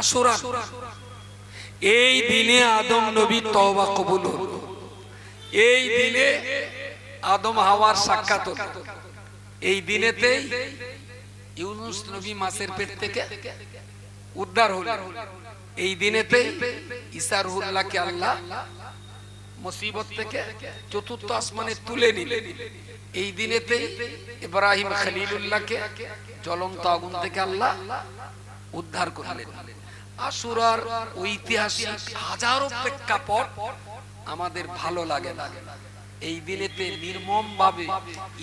Ashura. এই দিনে আদম নবী তওবা কবুল হলো। এই দিনে আদম হাওয়ার সাক্ষাৎ হলো। এই দিনেতেই ইউনুস নবী মাসের পেট থেকে উদ্ধার হলো। এই দিনেতেই ঈসা রুহুল্লাহকে আল্লাহ মুসিবত থেকে চতুর্থ আসমানে তুলে নিলেন। এই দিনেতেই ইব্রাহিম খলিলুল্লাহকে জ্বলন্ত আগুন থেকে আল্লাহ উদ্ধার করলেন। আশুরার ঐতিহাসিক হাজারো প্রেক্ষাপট আমাদের ভালো লাগে না। এই দিনেতে নির্মম ভাবে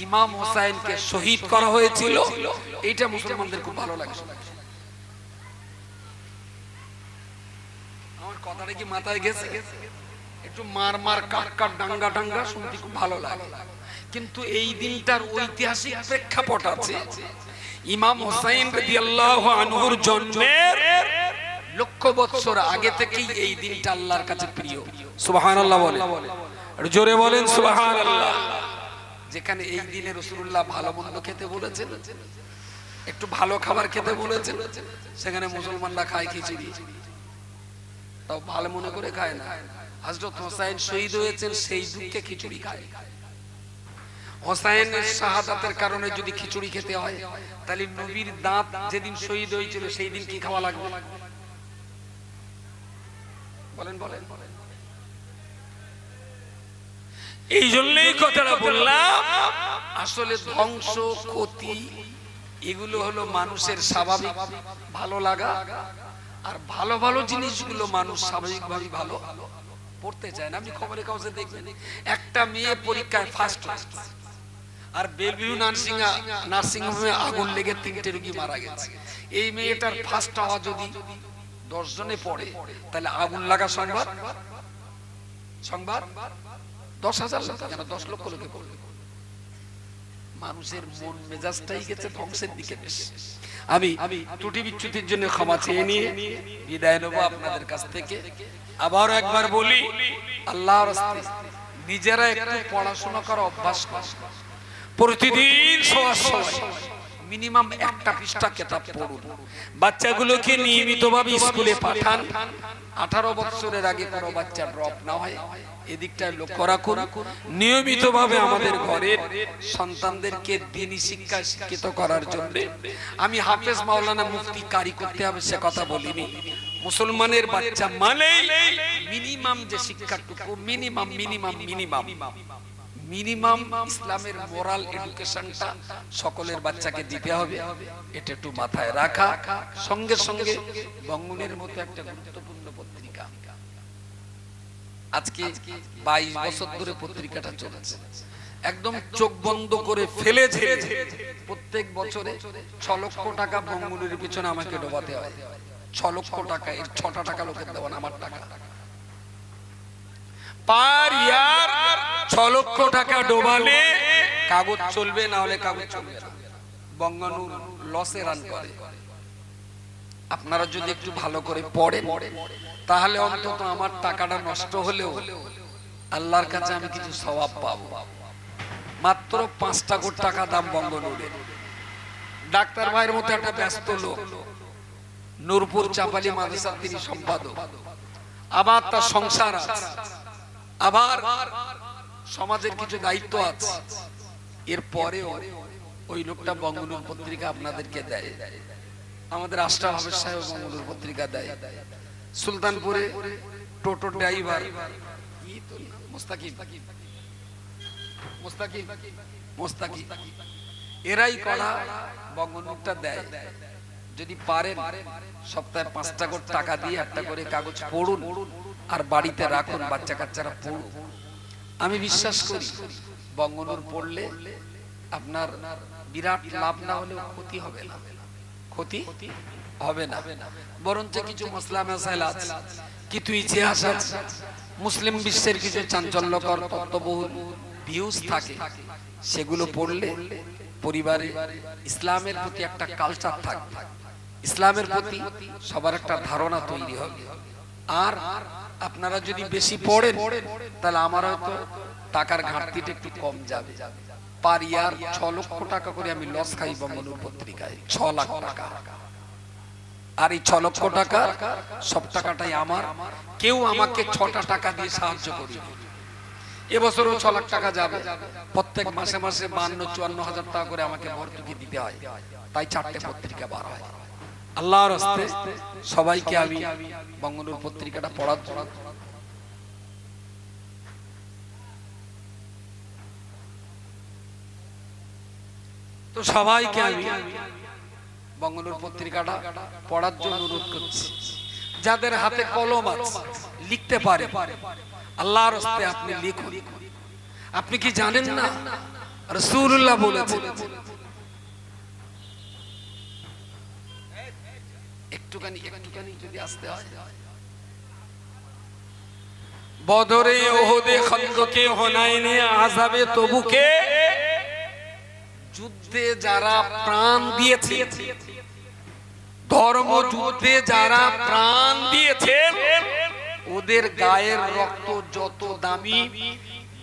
ইমাম হোসাইনকে শহীদ করা হয়েছিল। এইটা মুসলমানদের খুব ভালো লাগে। আমার কথাটা কি মাথায় গেছে? একটু মার মার কাট কাট ডাঙ্গা ডাঙ্গা শুনতে খুব ভালো লাগে। কিন্তু এই দিনটার ঐতিহাসিক প্রেক্ষাপট আছে। ইমাম হোসাইন রাদিয়াল্লাহু আনহুর জন্মের লক্ষ বছর আগে থেকেই এই দিনটা আল্লাহর কাছে প্রিয়। সুবহানাল্লাহ বলে একটু জোরে বলেন, সুবহানাল্লাহ। যেখানে এই দিনে রাসূলুল্লাহ ভালো মন্দ খেতে বলেছেন, একটু ভালো খাবার খেতে বলেছেন, সেখানে মুসলমানরা খায় খিচুড়ি। তাও ভালো মনে করে খায় না। হজরত হোসাইন শহীদ হয়েছেন, সেই দুঃখে খিচুড়ি খায়। হোসাইনের শাহাদাতের কারণে যদি খিচুড়ি খেতে হয়, তাহলে নবীর দাঁত যেদিন শহীদ হয়েছিল সেই দিন কি খাওয়া লাগবে? বলেন বলেন এই জন্যই কথাটা বললাম, আসলে ধ্বংস, ক্ষতি, এগুলো হলো মানুষের স্বাভাবিক, ভালো লাগা, আর ভালো ভালো জিনিসগুলো মানুষ স্বাভাবিকভাবে ভালো, পড়তে চায় না। আপনি খবরের কাগজে দেখবেন, একটা মেয়ে পরীক্ষায় ফার্স্ট আর বেলভিউ নার্সিং নার্সিং হোমে আগুন লেগে তিনটে রোগী মারা গেছে। এই মেয়েটার ফার্স্ট হওয়া যদি দশ জনে পড়ে, তাহলে আগুন লাগা সংবাদ? সংবাদ? দশ হাজার কেন? দশ লক্ষ লোকে পড়বে। মানুষের মন মেজাজটাই গেছে ধ্বংসের দিকে আমি ত্রুটি বিচ্যুতির জন্য ক্ষমা চেয়ে নিয়ে বিদায় নেব আপনাদের কাছ থেকে। আবার একবার বলি, আল্লাহর নিজেরা একটু পড়াশোনা করা অভ্যাস প্রতিদিন শোয়ার সময়। মিনিমাম একটা পৃষ্ঠা কেতাব পড়ুন। বাচ্চাগুলোকে নিয়মিতভাবে স্কুলে পাঠান। আঠারো বছরের আগে কোনো বাচ্চা ড্রপ না হয়। এদিকটায় লক্ষ্য রাখুন। নিয়মিতভাবে আমাদের ঘরের সন্তানদেরকে দিনী শিক্ষা শিক্ষিত করার জন্য আমি হাফেজ মাওলানা মুক্তি কারি করতে হবে সে কথা বলিনি। মুসলমানের বাচ্চা মানেই মিনিমাম যে শিক্ষাটুকু মিনিমাম মিনিমাম মিনিমাম। মিনিমাম ইসলামের মোরাল এডুকেশনটা সকলের বাচ্চাকে দিতে হবে। এটা একটু মাথায় রাখা। সঙ্গে সঙ্গে বঙ্গনের মতো একটা গুরুত্বপূর্ণ পত্রিকা। আজকে বাইশ বছর ধরে পত্রিকাটা চলেছে। একদম চোখ বন্ধ করে ফেলে প্রত্যেক বছরে ছ লক্ষ টাকা বঙ্গনের পিছনে আমাকে ডোবাতে হয়। ছ লক্ষ টাকা, এর ছটা টাকা লোকের দেওয়া আমার টাকা। পার ইয়ার ছ লক্ষ টাকা ডোবালে কাগজ চলবে, না হলে কাগজ চলবে বঙ্গানুর লসে রান করে। আপনারা যদি একটু ভালো করে পড়েন, তাহলে অন্তত আমার টাকাটা নষ্ট হলেও আল্লাহর কাছে আমি কিছু স্বভাব পাবো। মাত্র পাঁচটা কোটি টাকা দাম বঙ্গনুরের। ডাক্তার ভাইয়ের মতো একটা ব্যস্ত লোক। নূরপুর চাপালি মাদ্রাসার তিনি সম্পাদক। আবার তার সংসার আবার সমাজের কিছু দায়িত্ব আছে। এর পরেও ওই লোকটা বঙ্গনুর পত্রিকা আপনাদেরকে দেয়। আমাদের আশরাফ হাফেজ সাহেব বঙ্গনুর পত্রিকা দেয়। সুলতানপুরে টোটো ড্রাইভার। এরাই করা বঙ্গনুরটা দেয়। যদি পারেন সপ্তাহে পাঁচটা করে টাকা দিয়ে একটা করে কাগজ পড়ুন আর বাড়িতে রাখুন বাচ্চা কাচ্চারা পড়ুন আমি বিশ্বাস করি, বঙ্গনুর পড়লে আপনার বিরাট লাভ না হলেও ক্ষতি হবে না। ক্ষতি হবে না। বরঞ্চ কিছু মশলা আছে, কিছু ইতিহাস আছে। মুসলিম বিশ্বের কিছু চাঞ্চল্যকর তত্ত্ববহুল ভিউজ থাকে। সেগুলো পড়লে পরিবারে ইসলামের প্রতি একটা কালচার থাকবে ইসলামের প্রতি সবার একটা ধারণা তৈরি হবে। আর আপনারা যদি বেশি পড়েন, তাহলে আমার হয়তো টাকার ঘাটতিটা একটু কম যাবে। পার ইয়ার ছ লক্ষ টাকা করে আমি লস খাই বঙ্গনুর পত্রিকায়। ছ লাখ টাকা। আর এই ছ লক্ষ টাকা, সব টাকাটাই আমার। কেউ আমাকে ছটা টাকা দিয়ে সাহায্য করবে। এবছরও ছ লাখ টাকা যাবে। প্রত্যেক মাসে মাসে বান্ন, চুয়ান্ন হাজার টাকা করে আমাকে ভর্তুকি দিতে হয়। তাই চারটে পত্রিকা বার হয়। আল্লাহর হস্তে সবাইকে আমি বঙ্গনুর পত্রিকাটা পড়া পড়া তো সবাইকে আমি বঙ্গনুর পত্রিকাটা পড়ার জন্য অনুরোধ করছি। যাদের হাতে কলম আছে, লিখতে পারে। আল্লাহর হস্তে আপনি লিখুন। আপনি কি জানেন না? রসুল্লাহ বলেছেন একটুখানি একটুখানি যদি আসতে হয়। বদরে ওহদে খন্দকে হনাইনে আজাবে তবুকে যুদ্ধে যারা প্রাণ দিয়েছে, ধর্ম যুদ্ধে যারা প্রাণ দিয়েছে, ওদের গায়ের রক্ত যত দামি,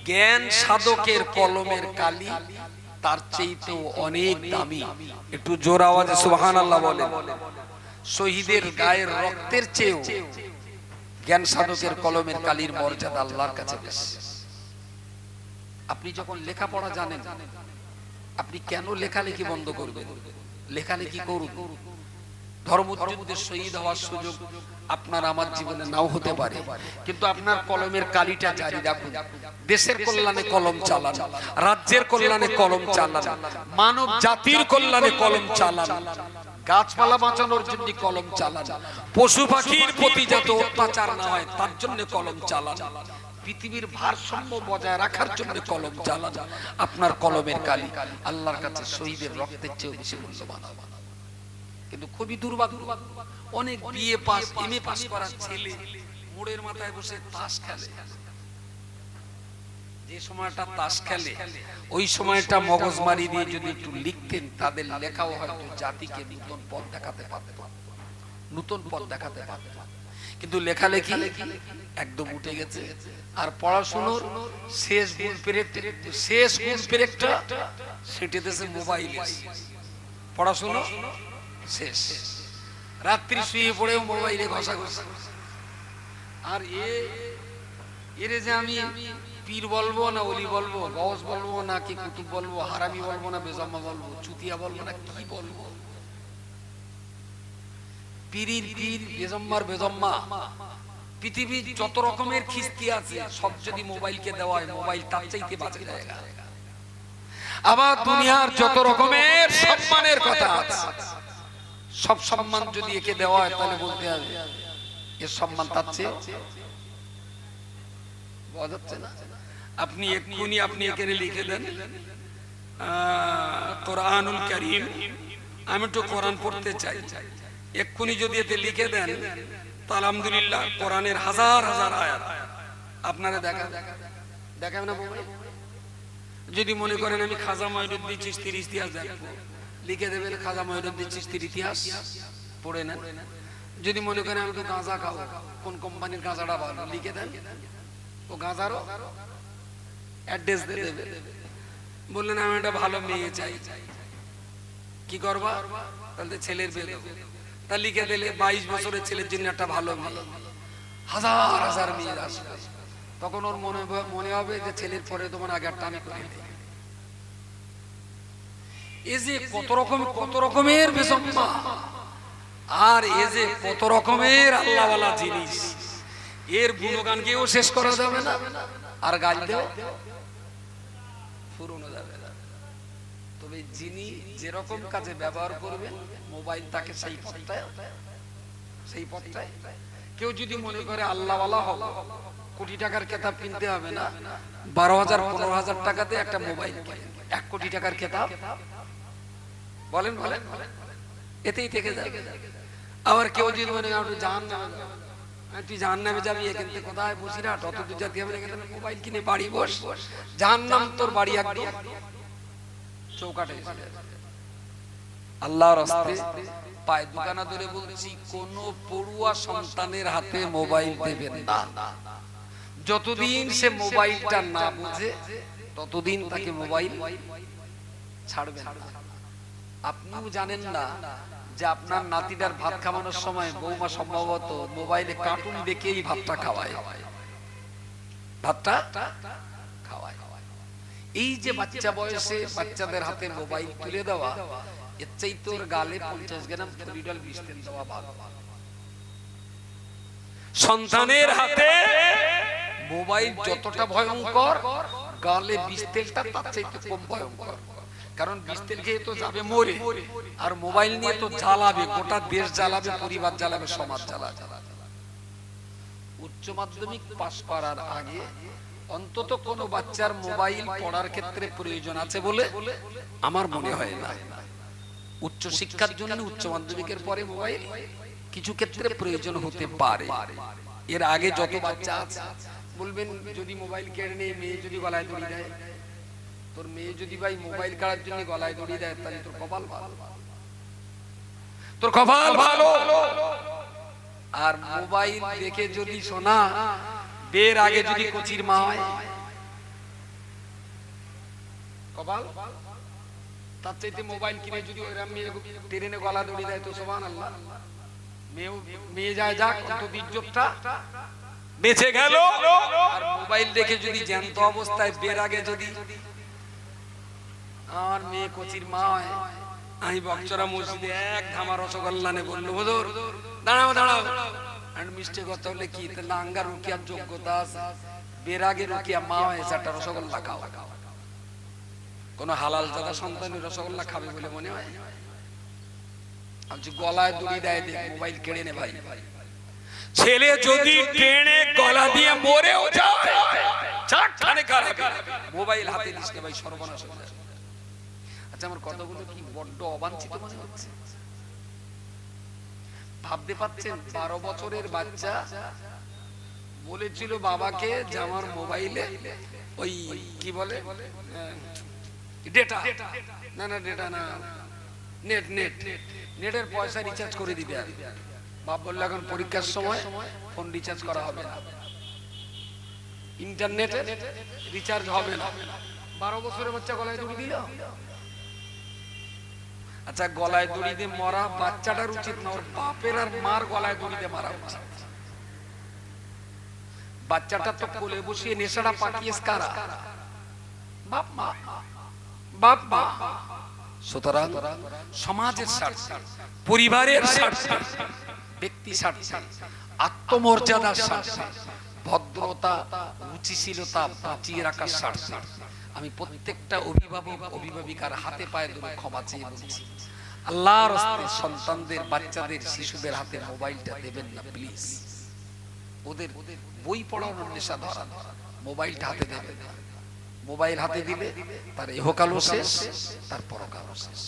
জ্ঞান সাধকের কলমের কালি, তার চেয়ে তো অনেক দামি। একটু জোর আওয়াজে সুবহান আল্লাহ বলেন। শহীদের গায়ের রক্তের চেয়েও জ্ঞান সাধকের কলমের কালির মর্যাদা আল্লাহর কাছে বেশি। আপনি যখন লেখাপড়া জানেন আপনি কেন লেখালেখি বন্ধ করবেন? লেখালেখি করুন। ধর্মযুদ্ধে শহীদ হওয়ার সুযোগ আপনার আমার জীবনে নাও হতে পারে। কিন্তু আপনার কলমের কালিটা জারি রাখুন। দেশের কল্যাণে কলম চালান রাজ্যের কল্যাণে কলম চালান মানব জাতির কল্যাণে কলম চালান। গাছপালা বাঁচানোর জন্য কলম চালান। পশু পাখির প্রতি যাতে অত্যাচার না হয় তার জন্য কলম চালান। পৃথিবীর ভারসাম্য বজায় রাখার জন্য কলম চালান। আপনার কলমের কালি আল্লাহর কাছে শহীদের রক্তের চেয়ে বেশি মূল্যবান। কিন্তু খুবই দুর্ভাগ্য অনেক BA pass M A pass করা ছেলে মোড়ের মাথায় বসে তাস খেলে। যে সময়টা তাস খেলে ওই সময়টা মগজ মগজমারি দিয়ে যদি একটু লিখতেন, তাদের লেখাও হয়তো জাতিকে নতুন পথ দেখাতে পারত। নতুন পথ দেখাতে পারত। কিন্তু লেখালেখি একদম উঠে গেছে। আর পড়াশোনার শেষ গুণ শেষ গুণ পেরেকটা সেটেতেছে মোবাইল পড়াশোনা শেষ। রাত্রি শুয়ে পড়েও মোবাইলে ঘষা ঘষা আর এ, এর যে আমি পীর বলব না অলি বলব, গস বলব না কি কুতুব বলব, হারামি বলব না বেজম্মা বলব, চুতিয়া বলব না কি বলব? পীরির পীর, বেজম্মার বেজম্মা। পৃথিবীর যত রকমের খিস্তি আছে, সব যদি মোবাইলকে দেওয়া হয়, মোবাইল তার চাইতে আবার দুনিয়ার যত রকমের সম্মানের কথা আছে, সব সম্মান যদি একে দেওয়া হয়, তাহলে বলতে হবে, এর সম্মান তার চেয়ে বোঝা যাচ্ছে না। আপনি এক্ষুনি আপনি এখানে লিখে দেন কোরআনুল করিম। আমি একটু কোরআন পড়তে চাই। এক্ষুনি যদি এতে লিখে দেন আলহামদুলিল্লাহ কোরআনের হাজার হাজার আয়াত আপনারা দেখা দেখাবে না যদি মনে করেন আমি খাজা মহিরুদ্দিন চিস্তির ইতিহাস দেখব, লিখে দেবেন খাজা মহিরুদ্দিন চিস্তির ইতিহাস, পড়ে নেন। যদি মনে করেন আমি তো গাঁজা খাব, কোন কোম্পানির গাঁজাটা ভালো, লিখে দেন। ও গাঁজারও অ্যাড্রেস দিয়ে দেবে। বললেন, আমি একটা ভালো মেয়ে চাই। কি করবা? তাহলে ছেলের বিয়ে দেবো। তা লিখে দিলে বাইশ বছরের ছেলের জন্য একটা ভালো মেয়ে। হাজার হাজার মেয়ে আসবে। তখন ওর মনে মনে হবে যে ছেলের পরে তোমার আগে একটা আমি করে যে কত রকম, কত রকমের বেসম্মা। আর এ যে কত রকমের আল্লাহওয়ালা জিনিস। এর গুণগান কেউ শেষ করা যাবে না। আর গাল ফুরনো যাবে। তবে যিনি যেরকম কাজে ব্যবহার করবেন মোবাইল তাকে সেই সেই পথটায়। কেউ যদি মনে করে হবে কোটি টাকার কেতাব কিনতে হবে না বারো হাজার পনেরো হাজার টাকাতে একটা মোবাইল। এক কোটি টাকার কেতাব? বলেন বলেন এতেই থেকে যায় আবার কেউ যদি মনে যাবে, হ্যাঁ, কিনে পড়ুয়া সন্তানের হাতে মোবাইল দেবেন না। যতদিন সে মোবাইলটা না বুঝে, ততদিন তাকে মোবাইল ছাড়বেন আপনিও জানেন না যে আপনার নাতিটার ভাত খাওয়ানোর সময় বৌমা সম্ভবত মোবাইলে কার্টুন দেখেই ভাতটা খাওয়ায়। ভাতটা এই যে বাচ্চা বয়সে বাচ্চাদের হাতে মোবাইল তুলে দেওয়া, এর চাই তোর গালে পঞ্চাশ গ্রাম ফরিডল বিষ দেওয়া ভালো। সন্তানের হাতে মোবাইল যতটা ভয়ঙ্কর, গালে বিষ তেলটা তার চাইতে কম ভয়ঙ্কর। কারণ বিষ তেল খেয়ে তো যাবে মরে। আর মোবাইল নিয়ে তো জ্বালাবে গোটা দেশ জ্বালাবে পরিবার জ্বালাবে। সমাজ জ্বালাবে। উচ্চ মাধ্যমিক পাশ করার আগে অন্তত কোনো বাচ্চার মোবাইল পড়ার ক্ষেত্রে প্রয়োজন আছে বলে আমার মনে হয় না। উচ্চ শিক্ষার জন্য উচ্চ মাধ্যমিকের পরে মোবাইল কিছু ক্ষেত্রে প্রয়োজন হতে পারে। এর আগে যত বাচ্চা আছে বলবেন যদি মোবাইল কেড়ে নিয়ে মেয়ে যদি গলায় দড়ি দেয় তোর মেয়ে যদি ভাই মোবাইল কাড়ার জন্য গলায় দড়ি দেয়, তাহলে তোর কপাল ভালো। তোর কপাল ভালো। আর মোবাইল দেখে যদি শোনা বের আগে যদি কচির মা হয়, কপাল? তার চাইতে মোবাইল কিনে যদি ওইরকম মেয়ে ট্রেনে গলা দড়ি দেয় তো সোমান আল্লাহ মেয়েও মেয়ে যায় যাক, অন্তত ইজ্জতটা বেঁচে গেল। মোবাইল দেখে যদি জ্যান্ত অবস্থায় বের আগে যদি আমার মেয়ে কচির মা আমি বকচরা মসজিদে এক ধামা রসগোল্লা নে বলল, হুজুর, দাঁড়াও দাঁড়াও। আর মিষ্টি কথা হলে কি? আঙ্গার রুকিয়ার যোগ্যতা আছে। বের রুকিয়া মা হয়েছে একটা রসগোল্লা খাও। কোন হালাল দাদা সন্তান রসগোল্লা খাবে বলে মনে হয়? আমি গলায় দড়ি দেয় দেখ মোবাইল কেড়ে নে ভাই। ছেলে যদি টেনে গলা দিয়ে মরেও যায় মোবাইল হাতে নে ভাই, সর্বনাশ হয়ে যায়। আচ্ছা আমার কথাগুলো কি বড্ড অবাঞ্ছিত মনে হচ্ছে? ভাবতে পাচ্ছেন বারো বছরের বাচ্চা বলেছিল বাবাকে যে আমার মোবাইলে ওই কি বলে ডেটা না না ডেটা না। নেট নেট নেটের পয়সা রিচার্জ করে দিবে আর। বাপ বলল, এখন পরীক্ষার সময় ফোন রিচার্জ করা হবে না। ইন্টারনেটে রিচার্জ হবে না। বারো বছরের বাচ্চা গলায় দড়ি দিল? আচ্ছা গলায় দড়ি দিয়ে মরা বাচ্চাটার উচিত না, ওর বাপের আর মার গলায় দড়ি দিয়ে মারা উচিত। বাচ্চাটা তো কোলে বসিয়ে নেশাটা পাকিয়েছে কারা? বাপ মা। বাপ মা। সুতরাং সমাজের স্বার্থে, পরিবারের স্বার্থে, ব্যক্তি স্বার্থে, আত্মমর্যাদার স্বার্থে, ভদ্রতা, রুচিশীলতা বাঁচিয়ে রাখার স্বার্থে। আমি প্রত্যেকটা অভিভাবক, অভিভাবিকার হাতে পায়ে ধরে ক্ষমা চেয়ে বলছি। আল্লাহর সন্তানদের, বাচ্চাদের, শিশুদের হাতে মোবাইলটা দেবেন না, প্লিজ। ওদের বই পড়ানোর নেশা ধরা মোবাইলটা হাতে দেবেন না। মোবাইল হাতে দিলে তার ইহকালও শেষ, তার পরকালও শেষ।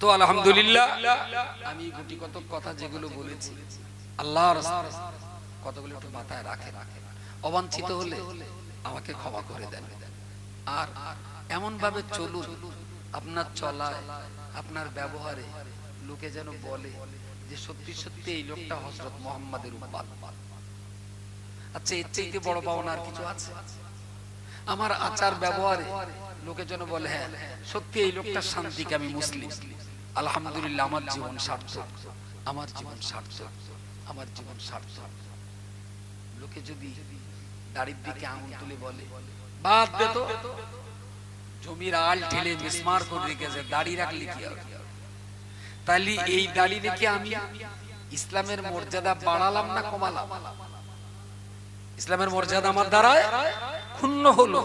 তো আলহামদুলিল্লাহ, আমি গুটি কত কথা যেগুলো বলেছি, আল্লাহর কতগুলো একটু মাথায় রাখে অবাঞ্ছিত হলে আমাকে ক্ষমা করে দেন। আর এমন ভাবে চলুন, আপনার চলায়, আপনার ব্যবহারে লোকে যেন বলে যে সত্যি সত্যি এই লোকটা হজরত মোহাম্মদের উম্মাদ আচ্ছা এর বড় কিছু আছে? আমার আচার ব্যবহারে লোকে যেন বলে হ্যাঁ সত্যি এই লোকটা শান্তিকে আমি মুসলিম? আলহামদুলিল্লাহ, আমার জীবন সার্থক, আমার জীবন সার্থক, আমার জীবন সার্থক। লোকে যদি দাড়ির দিকে আঙুল তুলে বলে, বাদ দে তো। জমির আল ঠেলে করে রেখেছে, দাড়ি রাখলে কি হবে? তাহলে এই দাড়ি রেখে আমি ইসলামের মর্যাদা বাড়ালাম না কমালাম? ইসলামের মর্যাদা আমার দ্বারায় ক্ষুণ্ণ হলো।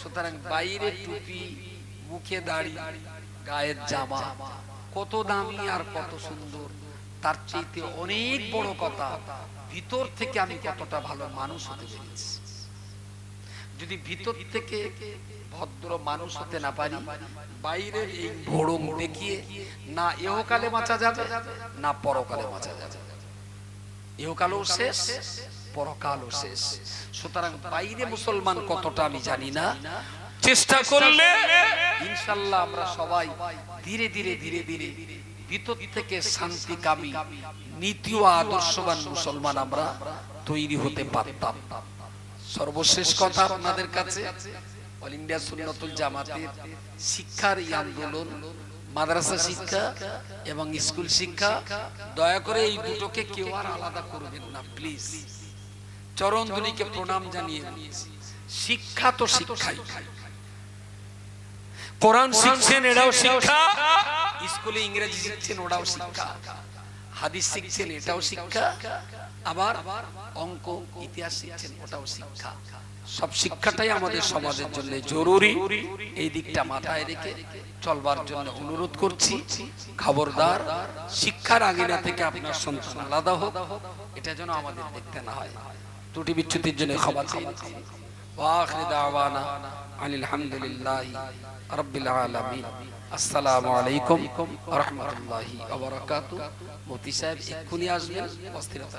সুতরাং বাইরে টুপি, মুখে দাড়ি, গায়ের জামা, কত দামি আর কত সুন্দর, তার চাইতে অনেক বড় কথা, ভিতর থেকে আমি কতটা ভালো মানুষ হতে পেরেছি। যদি ভিতর থেকে ভদ্র মানুষ হতে না পারি, বাইরের এই ভোড়ং দেখিয়ে না এহকালে বাঁচা যাবে, না পরকালে বাঁচা যাবে। ইহকালেও শেষ পরকালও শেষ সুতরাং বাইরে মুসলমান কতটা আমি জানি না। চেষ্টা করলে ইনশাল্লাহ আমরা সবাই ধীরে ধীরে ধীরে ধীরে ভিতর থেকে শান্তিকামী নীতি ও আদর্শবান মুসলমান আমরা তৈরি হতে পারতাম। সর্বশেষ কথা আপনাদের কাছে অল ইন্ডিয়া সুন্নতুল জামাতের শিক্ষার এই আন্দোলন মাদ্রাসা শিক্ষা এবং স্কুল শিক্ষা দয়া করে এই দুটোকে কেউ আর আলাদা করবেন না প্লিজ। চরণধুনিকে প্রণাম জানিয়ে। শিক্ষা তো শিক্ষাই। কোরআন শিখছেন এটাও শিক্ষা। স্কুলে ইংরেজি শিখছেন ওটাও শিক্ষা। হাদিস শিখছেন এটাও শিক্ষা। আবার অঙ্ক ইতিহাস শিখছেন ওটাও শিক্ষা। সব শিক্ষাটাই আমাদের সমাজের জন্য জরুরি। এই দিকটা মাথায় রেখে চলবার জন্য অনুরোধ করছি। খবরদার শিক্ষার আগিনা থেকে আপনার সন্তান আলাদা হোক। এটা যেন আমাদের দেখতে না হয়। ত্রুটি বিচ্যুতির জন্য ক্ষমা ওয়াখির দাওয়ানা আনিল হামদুলিল্লাহি রাব্বিল আলামিন। আসসালামু আলাইকুম ওয়া রাহমাতুল্লাহি ওয়া বারাকাতুহু। মুফতি সাহেব এক্ষুনি আসবেন, অস্থিরতা।